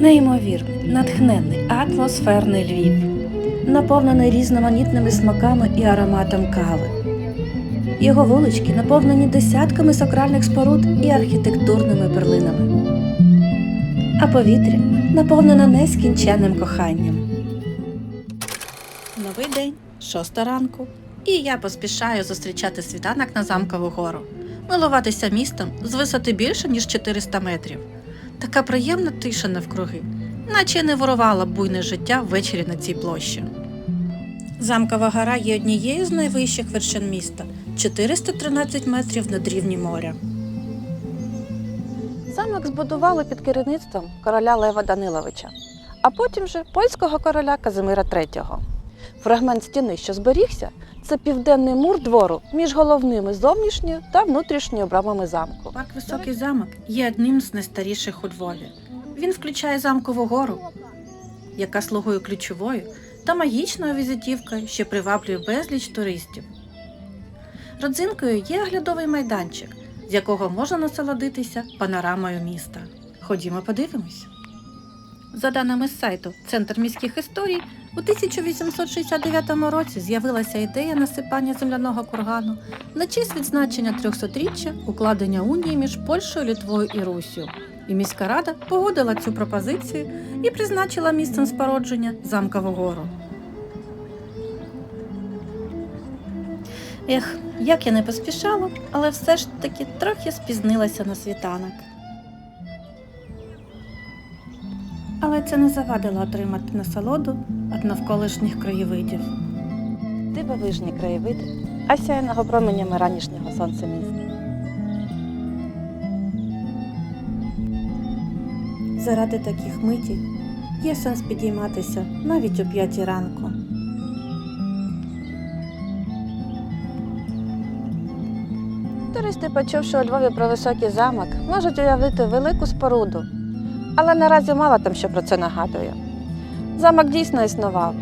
Неймовірний, натхненний, атмосферний Львів, наповнений різноманітними смаками і ароматом кави. Його вулички наповнені десятками сакральних споруд і архітектурними перлинами. А повітря наповнене нескінченним коханням. Новий день, шоста ранку, і я поспішаю зустрічати світанок на замкову гору, милуватися містом з висоти більше ніж 400 метрів. Така приємна тиша навкруги, наче не ворувала буйне життя ввечері на цій площі. Замкова гора є однією з найвищих вершин міста 413 метрів над рівні моря. Замок збудували під керівництвом короля Лева Даниловича, а потім же польського короля Казимира III. Фрагмент стіни, що зберігся, це південний мур двору між головними зовнішньою та внутрішньою брамами замку. Парк Високий замок є одним з найстаріших у Львові. Він включає замкову гору, яка слугує ключовою та магічною візитівкою, що приваблює безліч туристів. Родзинкою є оглядовий майданчик, з якого можна насолодитися панорамою міста. Ходімо подивимось. За даними сайту Центр міських історій, у 1869 році з'явилася ідея насипання земляного кургану на честь відзначення 300-річчя укладення унії між Польщею, Літвою і Руссю. І міська рада погодила цю пропозицію і призначила місцем спородження замкову гору. Ех, як я не поспішала, але все ж таки трохи спізнилася на світанок. Але це не завадило отримати насолоду від навколишніх краєвидів. Дивовижні краєвиди, осяяного променями ранішнього сонця міста. Заради таких митів є сенс підійматися навіть о п'ятій ранку. Туристи, почувши у Львові про високий замок, можуть уявити велику споруду, але наразі мало там що про це нагадує. Замок дійсно існував,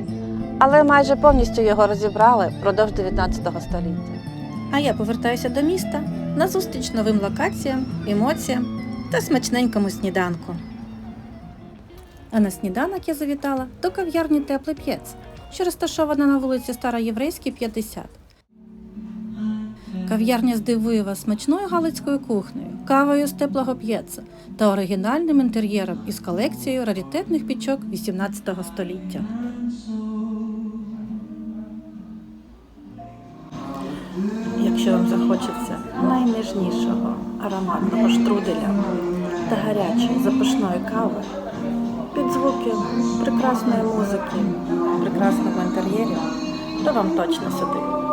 але майже повністю його розібрали впродовж 19 століття. А я повертаюся до міста на зустріч новим локаціям, емоціям та смачненькому сніданку. А на сніданок я завітала до кав'ярні Теплий П'єц, що розташована на вулиці Староєврейській, 50. Кав'ярня здивує вас смачною галицькою кухнею, кавою з теплого п'єца та оригінальним інтер'єром із колекцією раритетних пічок 18 століття. Якщо вам захочеться найніжнішого ароматного штруделя та гарячої запашної кави, під звуки прекрасної музики, прекрасного інтер'єру, то вам точно сюди.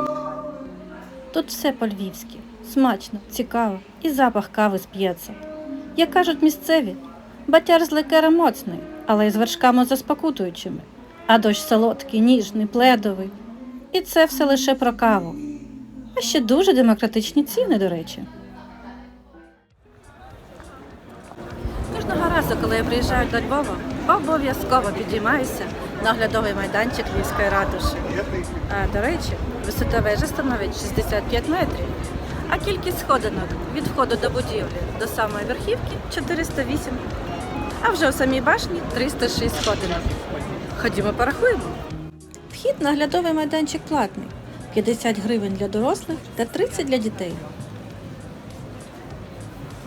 Тут все по-львівськи, смачно, цікаво і запах кави п'єца. Як кажуть місцеві, батяр з ликером моцний, але із вершками заспокутуючими, а дощ солодкий, ніжний, пледовий. І це все лише про каву. А ще дуже демократичні ціни, до речі. Кожного разу, коли я приїжджаю до Львова, обов'язково підіймаюся на оглядовий майданчик Львівської ратуші. До речі, висота вежі становить 65 метрів, а кількість сходинок від входу до будівлі до самої верхівки 408, а вже у самій башні 306 сходинок. Ходімо порахуємо. Вхід на оглядовий майданчик платний. 50 гривень для дорослих та 30 для дітей.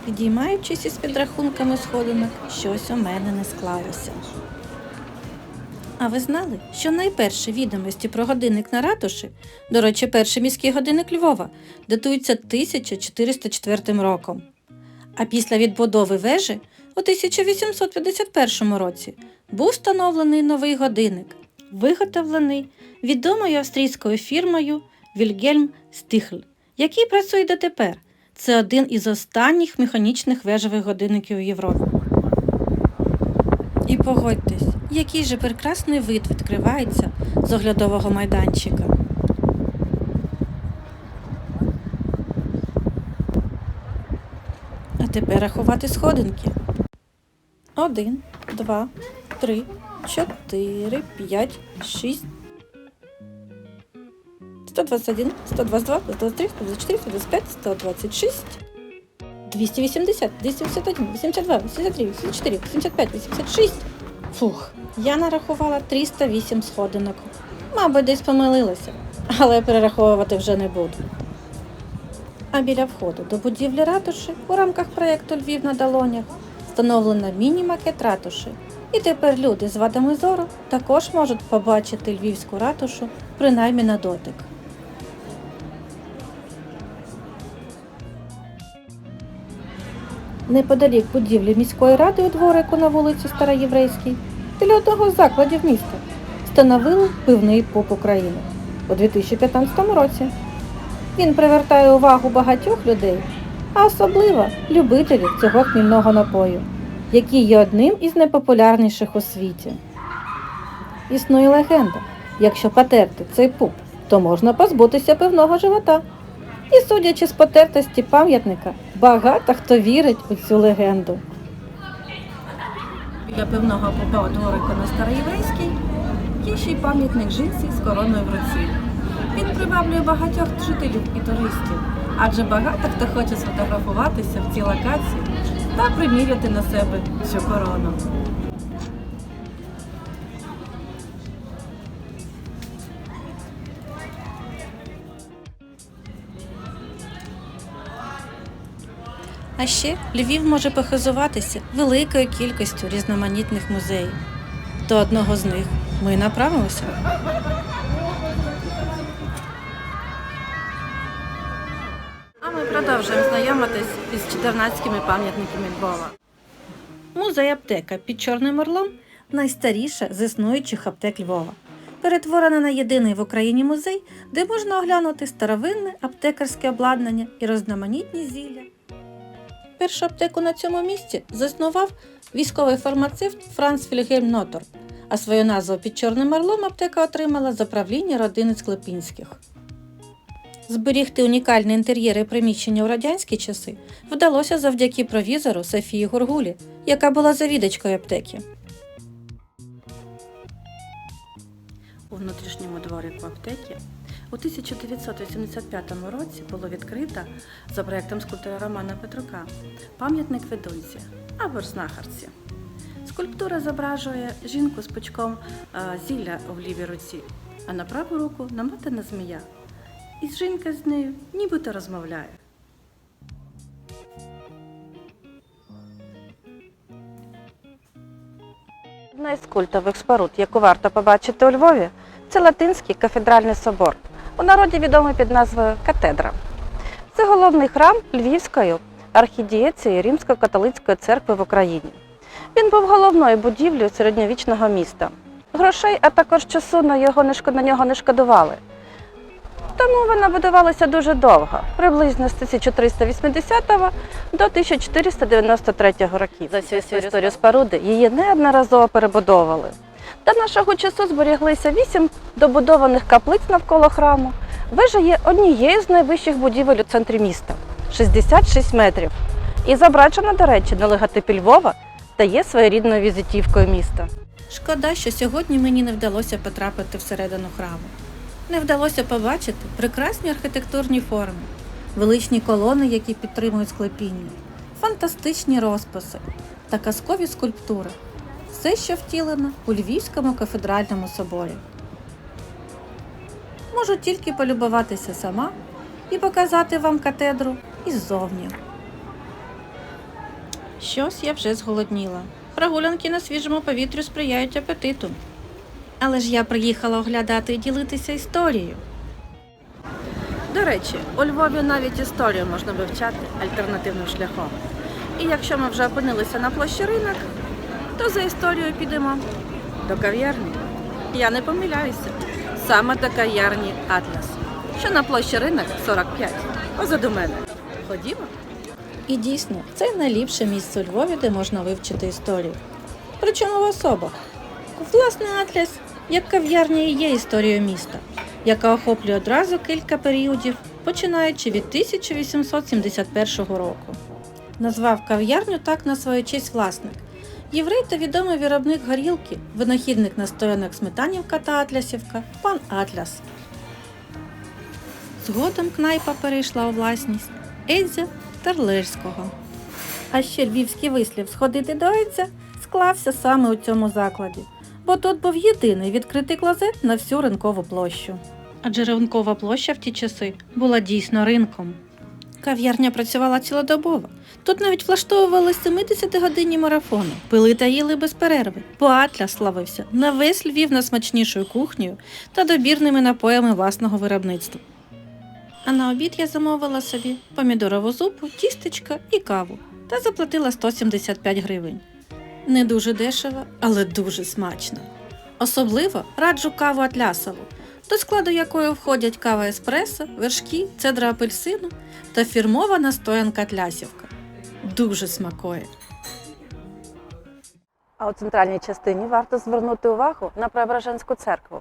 Підіймаючись із підрахунками сходинок, щось у мене не склалося. А ви знали, що найперші відомості про годинник на ратуші, до речі, перший міський годинник Львова, датуються 1404 роком. А після відбудови вежі у 1851 році був встановлений новий годинник, виготовлений відомою австрійською фірмою Вільгельм Стихль, який працює дотепер. Це один із останніх механічних вежових годинників у Європі. І погодьтесь, який же прекрасний вид відкривається з оглядового майданчика. А тепер рахувати сходинки. Один, два, три, чотири, п'ять, шість. 121, 122, 123, 124, 125, 126, 280, 281, 82, 83, 84, 85, 86. Фух, я нарахувала 308 сходинок. Мабуть, десь помилилася, але перераховувати вже не буду. А біля входу до будівлі ратуші у рамках проєкту Львів на долонях встановлено міні-макет ратуші. І тепер люди з вадами зору також можуть побачити львівську ратушу принаймні на дотик. Неподалік будівлі міської ради у дворику на вулиці Староєврейській біля одного з закладів міста встановили пивний пуп України у 2015 році. Він привертає увагу багатьох людей, а особливо любителів цього хмільного напою, який є одним із найпопулярніших у світі. Існує легенда, якщо потерти цей пуп, то можна позбутися пивного живота. І судячи з потертості пам'ятника, багато хто вірить у цю легенду. Біля пивного пупа у дворику на Староєврейській є пам'ятник жінці з короною в руці. Він приваблює багатьох жителів і туристів, адже багато хто хоче сфотографуватися в цій локації та приміряти на себе цю корону. А ще Львів може похизуватися великою кількістю різноманітних музеїв. До одного з них ми направимося. А ми продовжуємо знайомитись із 14 пам'ятниками Львова. Музей аптека під Чорним Орлом найстаріша з існуючих аптек Львова. Перетворена на єдиний в Україні музей, де можна оглянути старовинне аптекарське обладнання і різноманітні зілля. Першу аптеку на цьому місці заснував військовий фармацевт Франц Фільгельм Нотор, а свою назву під Чорним Орлом аптека отримала за правління родини Склепінських. Зберігти унікальні інтер'єри приміщення у радянські часи вдалося завдяки провізору Софії Гургулі, яка була завідачкою аптеки. У внутрішньому дворику аптеки у 1985 році було відкрито за проєктом скульптора Романа Петрука пам'ятник ведунці або ж знахарці. Скульптура зображує жінку з пучком е, зілля в лівій руці, а на праву руку намотана змія. І жінка з нею нібито розмовляє. Одна із культових споруд, яку варто побачити у Львові, це Латинський кафедральний собор, у народі відомий під назвою Катедра. Це головний храм Львівської архідієції Римсько-католицької церкви в Україні. Він був головною будівлею середньовічного міста. Грошей, а також часу на, його не на нього не шкодували. Тому вона будувалася дуже довго, приблизно з 1380 до 1493 років. За всю історію споруди її неодноразово перебудовували. До нашого часу зберіглися вісім добудованих каплиць навколо храму. Вежа є однією з найвищих будівель у центрі міста 66 метрів. І зображена, до речі, на логотипі Львова та є своєрідною візитівкою міста. Шкода, що сьогодні мені не вдалося потрапити всередину храму. Не вдалося побачити прекрасні архітектурні форми, величні колони, які підтримують склепіння, фантастичні розписи та казкові скульптури. Все, що втілено у Львівському кафедральному соборі. Можу тільки полюбуватися сама і показати вам катедру іззовні. Щось я вже зголодніла. Прогулянки на свіжому повітрю сприяють апетиту. Але ж я приїхала оглядати і ділитися історією. До речі, у Львові навіть історію можна вивчати альтернативним шляхом. І якщо ми вже опинилися на площі ринок, то за історією підемо до кав'ярні. Я не помиляюся. Саме до кав'ярні Атлас, що на площі ринок 45, позаду мене. Ходімо. І дійсно, це найліпше місце у Львові, де можна вивчити історію. Причому в особах. Власне, Атлас, як кав'ярня і є історією міста, яка охоплює одразу кілька періодів, починаючи від 1871 року. Назвав кав'ярню так на свою честь власник. Єврей та відомий виробник горілки, винахідник настоянок Сметанівка та Атлясівка, пан Атляс. Згодом кнайпа перейшла у власність Едзя Тарлерського. А ще львівський вислів сходити до яйця склався саме у цьому закладі, бо тут був єдиний відкритий клозет на всю ринкову площу. Адже ринкова площа в ті часи була дійсно ринком. Кав'ярня працювала цілодобово. Тут навіть влаштовували 70-годинні марафони, пили та їли без перерви, бо Атля славився на весь Львів найсмачнішою кухнею та добірними напоями власного виробництва. А на обід я замовила собі помідорову зупу, тістечка і каву та заплатила 175 гривень. Не дуже дешево, але дуже смачно. Особливо раджу каву Атлясову, до складу якої входять кава еспресо, вершки, цедра апельсину та фірмова настоянка Атлясівка. Дуже смакує. А у центральній частині варто звернути увагу на Преображенську церкву.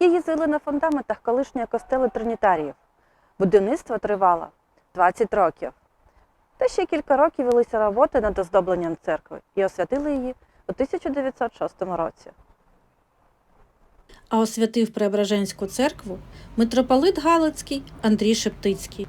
Її звели на фундаментах колишньої костели Тринітаріїв. Будівництво тривало 20 років. Та ще кілька років велися роботи над оздобленням церкви і освятили її у 1906 році. А освятив Преображенську церкву митрополит Галицький Андрій Шептицький.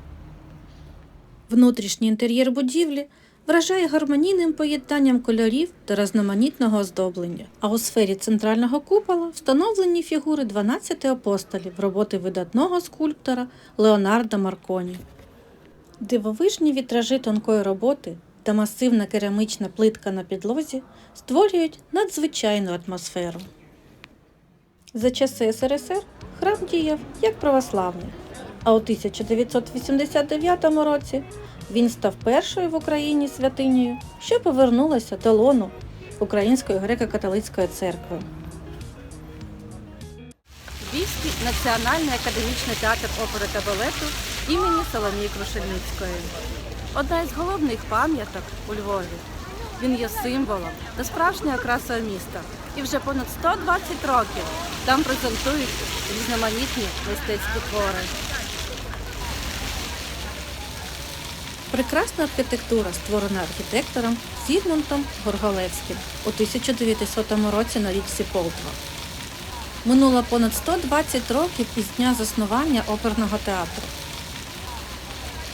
Внутрішній інтер'єр будівлі вражає гармонійним поєднанням кольорів та різноманітного оздоблення. А у сфері центрального купола встановлені фігури 12 апостолів роботи видатного скульптора Леонардо Марконі. Дивовижні вітражі тонкої роботи та масивна керамічна плитка на підлозі створюють надзвичайну атмосферу. За часи СРСР храм діяв як православний, а у 1989 році він став першою в Україні святинею, що повернулася до лону Української греко-католицької церкви. Львівський національний академічний театр опери та балету імені Соломії Крушельницької. Одна із головних пам'яток у Львові. Він є символом та справжньою окрасою міста. І вже понад 120 років там презентують різноманітні мистецькі твори. Прекрасна архітектура створена архітектором Зігмунтом Горголевським у 1900 році на річці Полтва. Минуло понад 120 років із дня заснування оперного театру.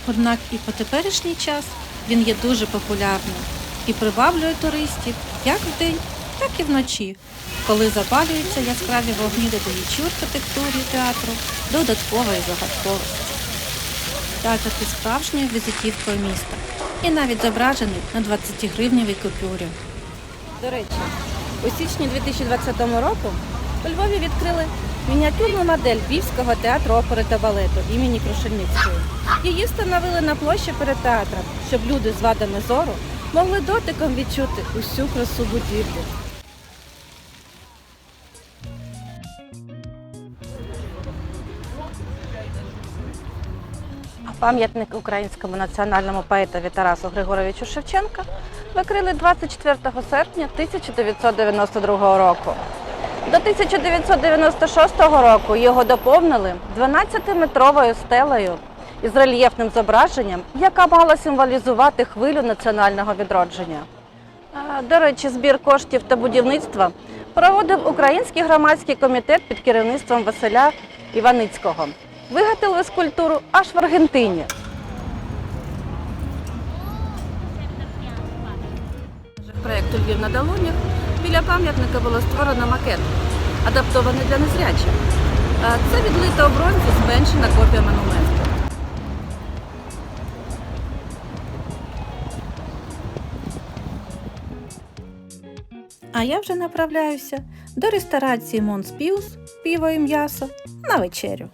Однак і по теперішній час він є дуже популярним і приваблює туристів як вдень, так і вночі, коли запалюються яскраві вогні, додаючи архітектурі театру додаткової загадковості. Театр є справжньою візитівкою міста і навіть зображений на 20-гривневій купюрі. До речі, у січні 2020 року у Львові відкрили мініатюрну модель Львівського театру опери та балету імені Крушельницької. Її встановили на площі перед театром, щоб люди з вадами зору могли дотиком відчути усю красу будівлі. Пам'ятник українському національному поетові Тарасу Григоровичу Шевченка викрили 24 серпня 1992 року. До 1996 року його доповнили 12-метровою стелею із рельєфним зображенням, яка мала символізувати хвилю національного відродження. До речі, збір коштів та будівництва проводив Український громадський комітет під керівництвом Василя Іваницького. Виготовили скульптуру аж в Аргентині. Проєкту Львів на долонях біля пам'ятника було створено макет, адаптований для незрячих. Це відлита у бронзі зменшена копія монументу. А я вже направляюся до ресторації Монспіус піво і м'ясо на вечерю.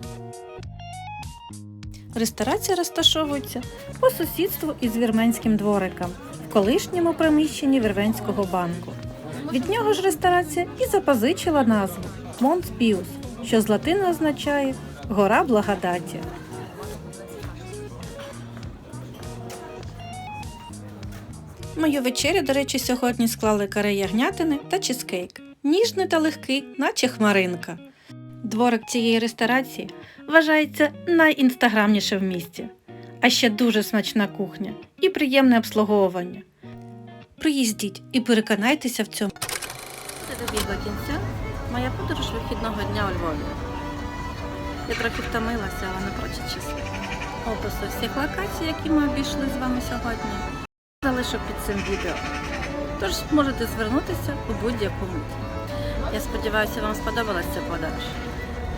Ресторація розташовується по сусідству із Вірменським двориком в колишньому приміщенні Вірменського банку. Від нього ж ресторація і запозичила назву Монспіус, що з латини означає гора благодаті. Мою вечерю, до речі, сьогодні склали каре ягнятини та чизкейк. Ніжний та легкий, наче хмаринка. Дворик цієї ресторації вважається найінстаграмніше в місті. А ще дуже смачна кухня і приємне обслуговування. Приїздіть і переконайтеся в цьому. Це добігла кінця моя подорож вихідного дня у Львові. Я трохи втомилася, але напрочуд щаслива. Описи всіх локацій, які ми обійшли з вами сьогодні, залишу під цим відео. Тож можете звернутися у будь-яку мить. Я сподіваюся, вам сподобалася ця подорож.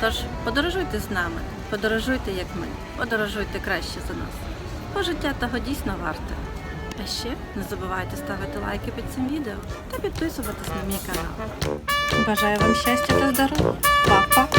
Тож подорожуйте з нами, подорожуйте як ми, подорожуйте краще за нас. Бо життя того дійсно варте. А ще не забувайте ставити лайки під цим відео та підписуватись на мій канал. Бажаю вам щастя та здоров'я. Па-па!